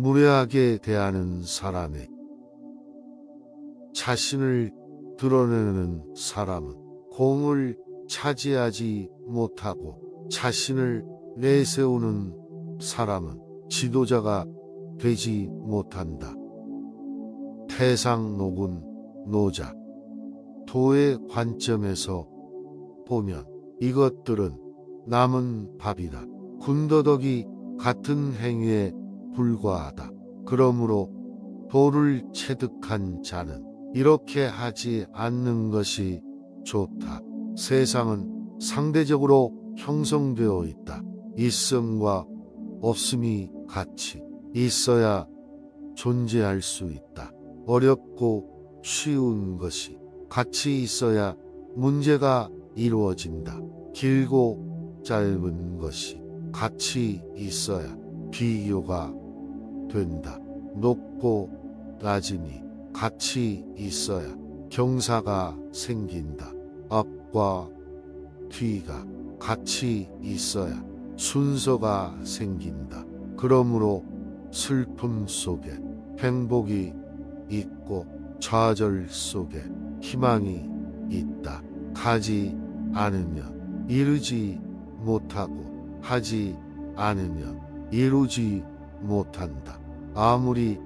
무례하게 대하는 사람의 자신을 드러내는 사람은 공을 차지하지 못하고 자신을 내세우는 사람은 지도자가 되지 못한다. 태상노군 노자 도의 관점에서 보면 이것들은 남은 밥이다. 군더더기 같은 행위에 불과하다. 그러므로 도를 체득한 자는 이렇게 하지 않는 것이 좋다. 세상은 상대적으로 형성되어 있다. 있음과 없음이 같이 있어야 존재할 수 있다. 어렵고 쉬운 것이 같이 있어야 문제가 이루어진다. 길고 짧은 것이 같이 있어야 비교가 된다. 높고 낮음이 같이 있어야 경사가 생긴다. 앞과 뒤가 같이 있어야 순서가 생긴다. 그러므로 슬픔 속에 행복이 있고 좌절 속에 희망이 있다. 가지 않으면 이루지 못하고 하지 않으면 이루지 못한다. 아무리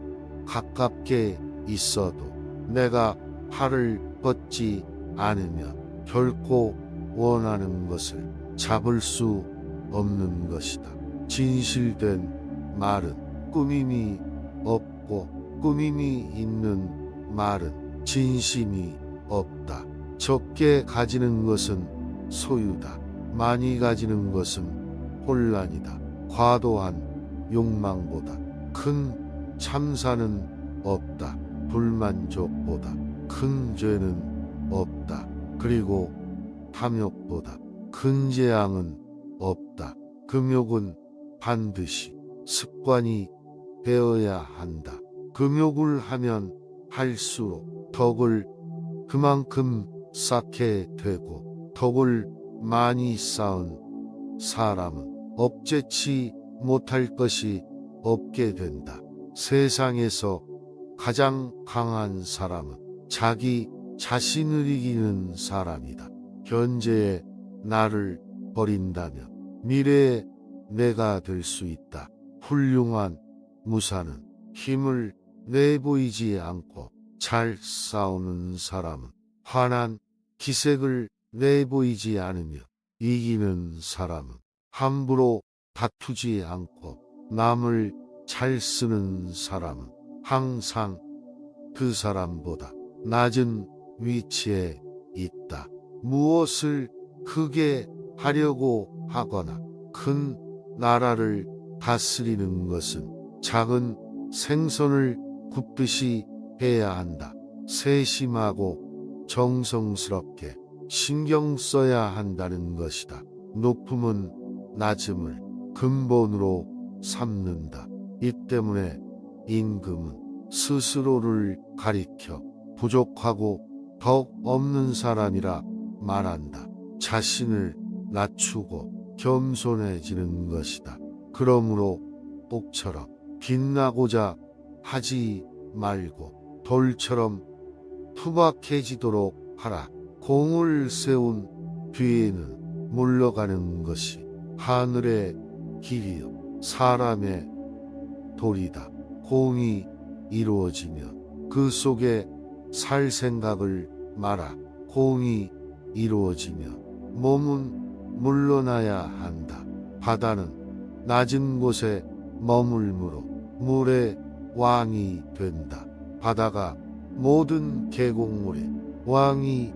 가깝게 있어도 내가 팔을 뻗지 않으면 결코 원하는 것을 잡을 수 없는 것이다. 진실된 말은 꾸밈이 없고 꾸밈이 있는 말은 진심이 없다. 적게 가지는 것은 소유다. 많이 가지는 것은 혼란이다. 과도한 욕망보다 큰 참사는 없다. 불만족보다 큰 죄는 없다. 그리고 탐욕보다 큰 재앙은 없다. 금욕은 반드시 습관이 되어야 한다. 금욕을 하면 할수록 덕을 그만큼 쌓게 되고 덕을 많이 쌓은 사람은 업제치 못할 것이 없게 된다. 세상에서 가장 강한 사람은 자기 자신을 이기는 사람이다. 현재의 나를 버린다면 미래의 내가 될 수 있다. 훌륭한 무사는 힘을 내보이지 않고 잘 싸우는 사람은 환한 기색을 내보이지 않으며 이기는 사람은 함부로 다투지 않고 남을 잘 쓰는 사람은 항상 그 사람보다 낮은 위치에 있다. 무엇을 크게 하려고 하거나 큰 나라를 다스리는 것은 작은 생선을 굽듯이 해야 한다. 세심하고 정성스럽게 신경 써야 한다는 것이다. 높음은 낮음을 근본으로 삼는다. 이 때문에 임금은 스스로를 가리켜 부족하고 덕 없는 사람이라 말한다. 자신을 낮추고 겸손해지는 것이다. 그러므로 옥처럼 빛나고자 하지 말고 돌처럼 투박해지도록 하라. 공을 세운 뒤에는 물러가는 것이 하늘의 길이요 사람의 돌이다. 공이 이루어지면 그 속에 살 생각을 마라. 공이 이루어지면 몸은 물러나야 한다. 바다는 낮은 곳에 머물므로 물의 왕이 된다. 바다가 모든 계곡물의 왕이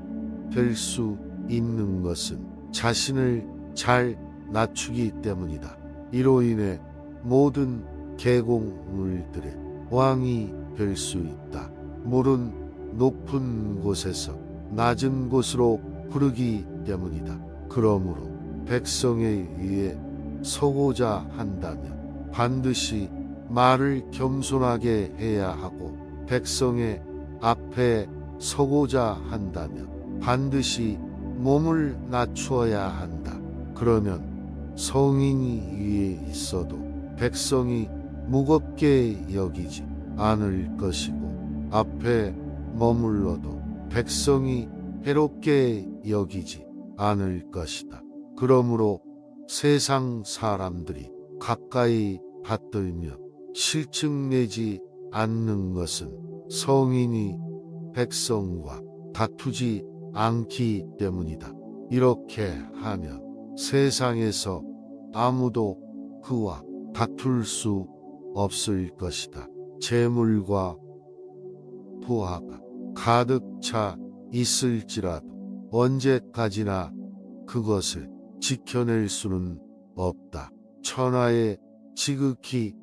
될 수 있는 것은 자신을 잘 낮추기 때문이다. 이로 인해 모든 계곡물들의 왕이 될 수 있다. 물은 높은 곳에서 낮은 곳으로 흐르기 때문이다. 그러므로 백성에 의해 서고자 한다면 반드시 말을 겸손하게 해야 하고 백성의 앞에 서고자 한다면 반드시 몸을 낮추어야 한다. 그러면 성인이 위에 있어도 백성이 무겁게 여기지 않을 것이고 앞에 머물러도 백성이 해롭게 여기지 않을 것이다. 그러므로 세상 사람들이 가까이 받들며 실증내지 않는 것은 성인이 백성과 다투지 않기 때문이다. 이렇게 하면 세상에서 아무도 그와 다툴 수 없을 것이다. 재물과 부하가 가득 차 있을지라도 언제까지나 그것을 지켜낼 수는 없다. 천하의 지극히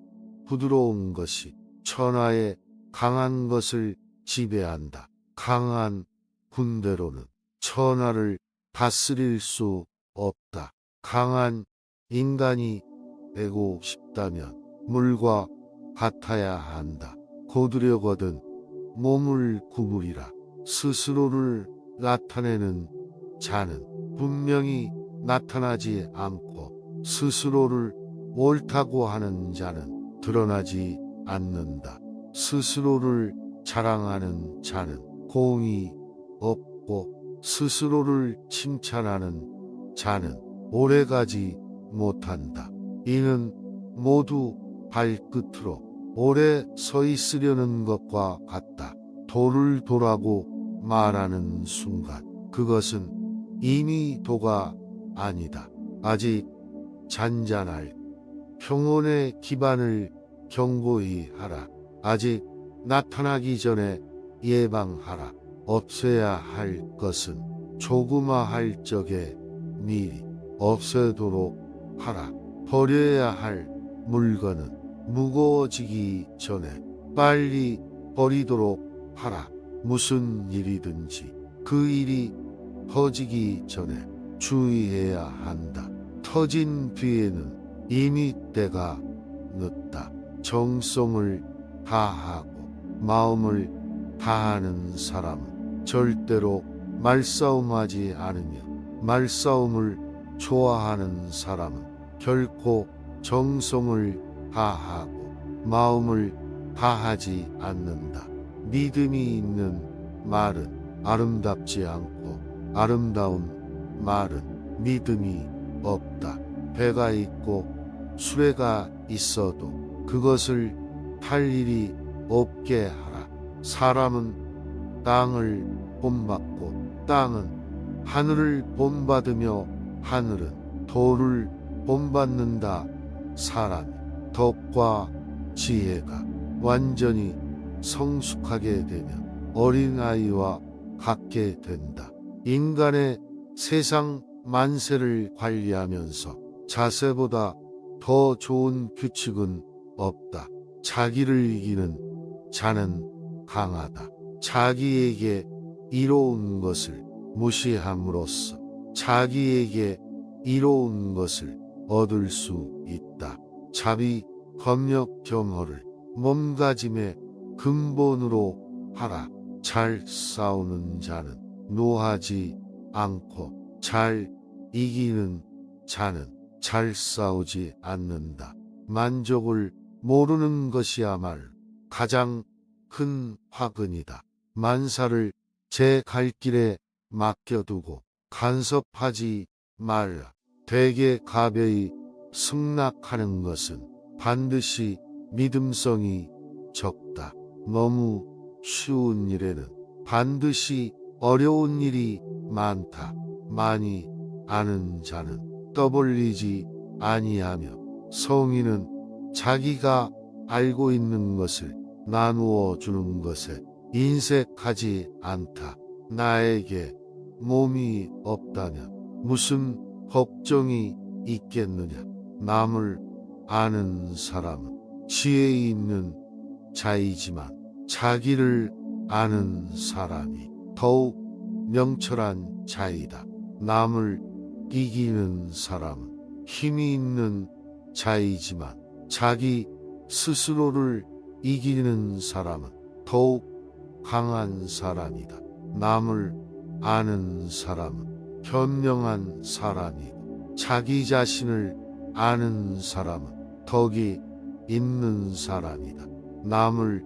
부드러운 것이 천하의 강한 것을 지배한다. 강한 군대로는 천하를 다스릴 수 없다. 강한 인간이 되고 싶다면 물과 같아야 한다. 고두려거든 몸을 구부리라. 스스로를 나타내는 자는 분명히 나타나지 않고 스스로를 옳다고 하는 자는 드러나지 않는다. 스스로를 자랑하는 자는 공이 없고 스스로를 칭찬하는 자는 오래가지 못한다. 이는 모두 발끝으로 오래 서 있으려는 것과 같다. 도를 도라고 말하는 순간 그것은 이미 도가 아니다. 아직 잔잔할 평온의 기반을 경고히 하라. 아직 나타나기 전에 예방하라. 없애야 할 것은 조그마할 적에 미리 없애도록 하라. 버려야 할 물건은 무거워지기 전에 빨리 버리도록 하라. 무슨 일이든지 그 일이 터지기 전에 주의해야 한다. 터진 뒤에는 이미 때가 늦다. 정성을 다하고 마음을 다하는 사람은 절대로 말싸움하지 않으며 말싸움을 좋아하는 사람은 결코 정성을 다하고 마음을 다하지 않는다. 믿음이 있는 말은 아름답지 않고 아름다운 말은 믿음이 없다. 배가 있고 수레가 있어도 그것을 탈 일이 없게 하라. 사람은 땅을 본받고 땅은 하늘을 본받으며 하늘은 돌을 본받는다. 사람이 덕과 지혜가 완전히 성숙하게 되면 어린아이와 같게 된다. 인간의 세상 만세를 관리하면서 자세보다 더 좋은 규칙은 없다. 자기를 이기는 자는 강하다. 자기에게 이로운 것을 무시함으로써 자기에게 이로운 것을 얻을 수 있다. 자비, 검력, 경허를 몸가짐의 근본으로 하라. 잘 싸우는 자는 노하지 않고 잘 이기는 자는 잘 싸우지 않는다. 만족을 모르는 것이야말로 가장 큰 화근이다. 만사를 제 갈 길에 맡겨두고 간섭하지 말라. 되게 가벼이 승낙하는 것은 반드시 믿음성이 적다. 너무 쉬운 일에는 반드시 어려운 일이 많다. 많이 아는 자는 떠벌리지 아니하며 성인은 자기가 알고 있는 것을 나누어 주는 것에 인색하지 않다. 나에게 몸이 없다면 무슨 걱정이 있겠느냐. 남을 아는 사람은 지혜 있는 자이지만 자기를 아는 사람이 더욱 명철한 자이다. 남을 이기는 사람은 힘이 있는 자이지만 자기 스스로를 이기는 사람은 더욱 강한 사람이다. 남을 아는 사람은 현명한 사람이고 자기 자신을 아는 사람은 덕이 있는 사람이다. 남을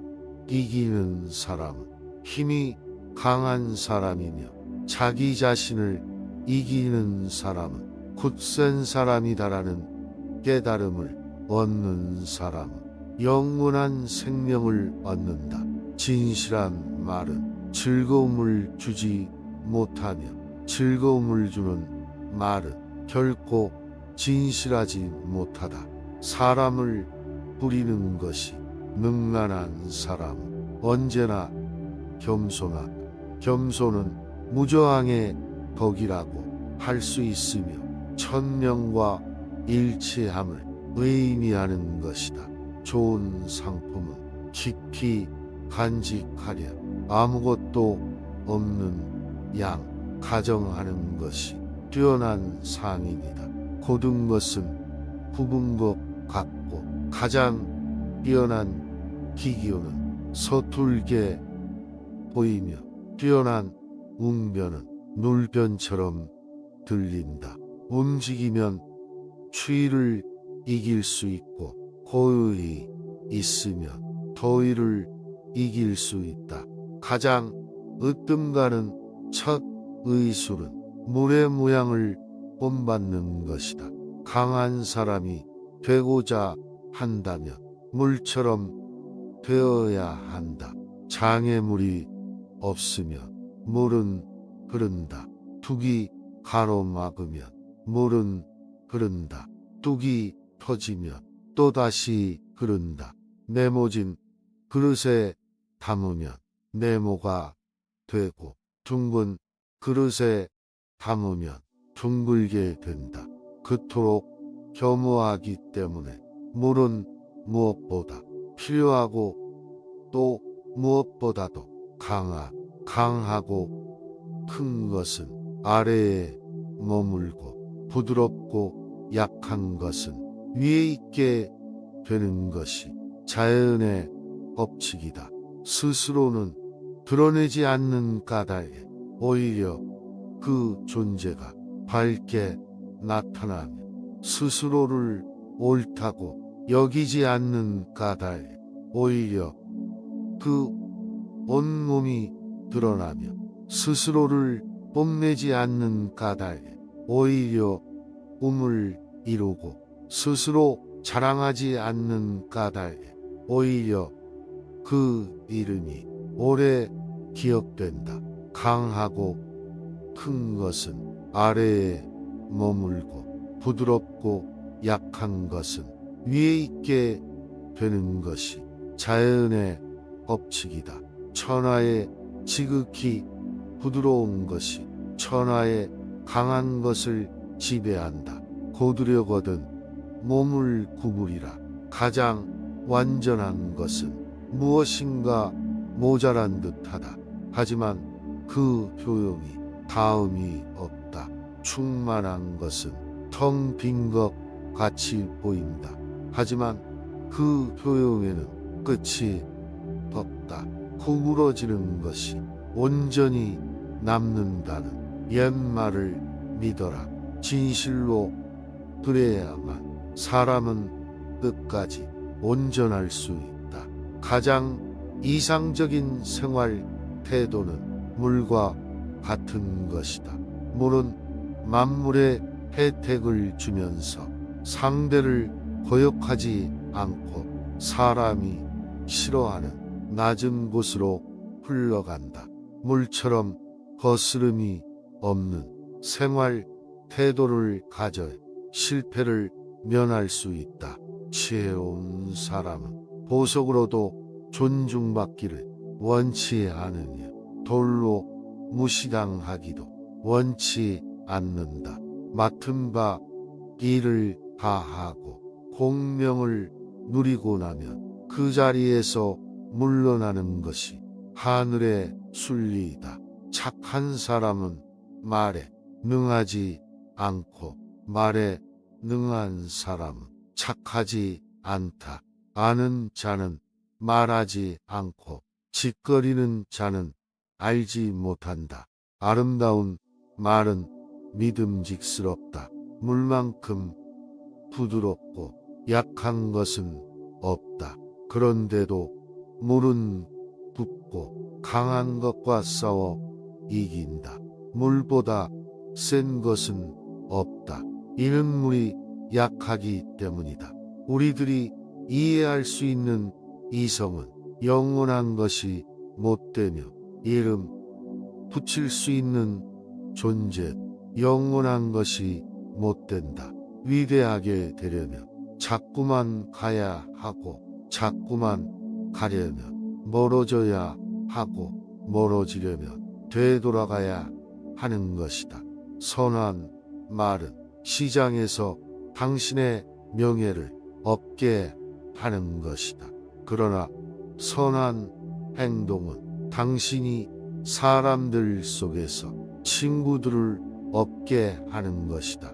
이기는 사람은 힘이 강한 사람이며 자기 자신을 이기는 사람은 굳센 사람이다라는 깨달음을 얻는 사람은 영원한 생명을 얻는다. 진실한 말은 즐거움을 주지 못하며 즐거움을 주는 말은 결코 진실하지 못하다. 사람을 부리는 것이 능란한 사람은 언제나 겸손하다. 겸손은 무저항의 덕이라고 할 수 있으며 천명과 일치함을 의미하는 것이다. 좋은 상품은 깊이 간직하려 아무것도 없는 양 가정하는 것이 뛰어난 상인이다. 고든 것은 굽은 것 같고 가장 뛰어난 기교는 서툴게 보이며 뛰어난 웅변은 눌변처럼 들린다. 움직이면 추위를 이길 수 있고 고요히 있으면 더위를 이길 수 있다. 가장 으뜸가는 첫 의술은 물의 모양을 본받는 것이다. 강한 사람이 되고자 한다면 물처럼 되어야 한다. 장애물이 없으면 물은 흐른다. 둑이 가로막으면 물은 흐른다. 뚝이 터지면 또다시 흐른다. 네모진 그릇에 담으면 네모가 되고 둥근 그릇에 담으면 둥글게 된다. 그토록 겸허하기 때문에 물은 무엇보다 필요하고 또 무엇보다도 강하, 강하고 큰 것은 아래에 머물고 부드럽고 약한 것은 위에 있게 되는 것이 자연의 법칙이다. 스스로는 드러내지 않는 까닭에 오히려 그 존재가 밝게 나타나며 스스로를 옳다고 여기지 않는 까닭에 오히려 그 온몸이 드러나며 스스로를 뽐내지 않는 까닭에 오히려 꿈을 이루고 스스로 자랑하지 않는 까닭에 오히려 그 이름이 오래 기억된다. 강하고 큰 것은 아래에 머물고 부드럽고 약한 것은 위에 있게 되는 것이 자연의 법칙이다. 천하의 지극히 부드러운 것이 천하의 강한 것을 지배한다. 고두려거든 몸을 구부리라. 가장 완전한 것은 무엇인가 모자란 듯하다. 하지만 그 효용이 다음이 없다. 충만한 것은 텅 빈 것 같이 보인다. 하지만 그 효용에는 끝이 없다. 구부러지는 것이 온전히 남는다는 옛말을 믿어라. 진실로 그래야만 사람은 끝까지 온전할 수 있다. 가장 이상적인 생활 태도는 물과 같은 것이다. 물은 만물의 혜택을 주면서 상대를 거역하지 않고 사람이 싫어하는 낮은 곳으로 흘러간다. 물처럼 거스름이 없는 생활 태도를 가져 실패를 면할 수 있다. 지혜로운 사람은 보석으로도 존중받기를 원치 않으며 돌로 무시당하기도 원치 않는다. 맡은 바 일을 다하고 공명을 누리고 나면 그 자리에서 물러나는 것이 하늘의 순리이다. 착한 사람은 말에 능하지 않고 말에 능한 사람은 착하지 않다. 아는 자는 말하지 않고 짓거리는 자는 알지 못한다. 아름다운 말은 믿음직스럽다. 물만큼 부드럽고 약한 것은 없다. 그런데도 물은 붓고 강한 것과 싸워 이긴다. 물보다 센 것은 없다. 이는 물이 약하기 때문이다. 우리들이 이해할 수 있는 이성은 영원한 것이 못되며 이름 붙일 수 있는 존재 영원한 것이 못된다. 위대하게 되려면 자꾸만 가야 하고 자꾸만 가려면 멀어져야 하고 멀어지려면 되돌아가야 하는 것이다. 선한 말은 시장에서 당신의 명예를 얻게 하는 것이다. 그러나 선한 행동은 당신이 사람들 속에서 친구들을 얻게 하는 것이다.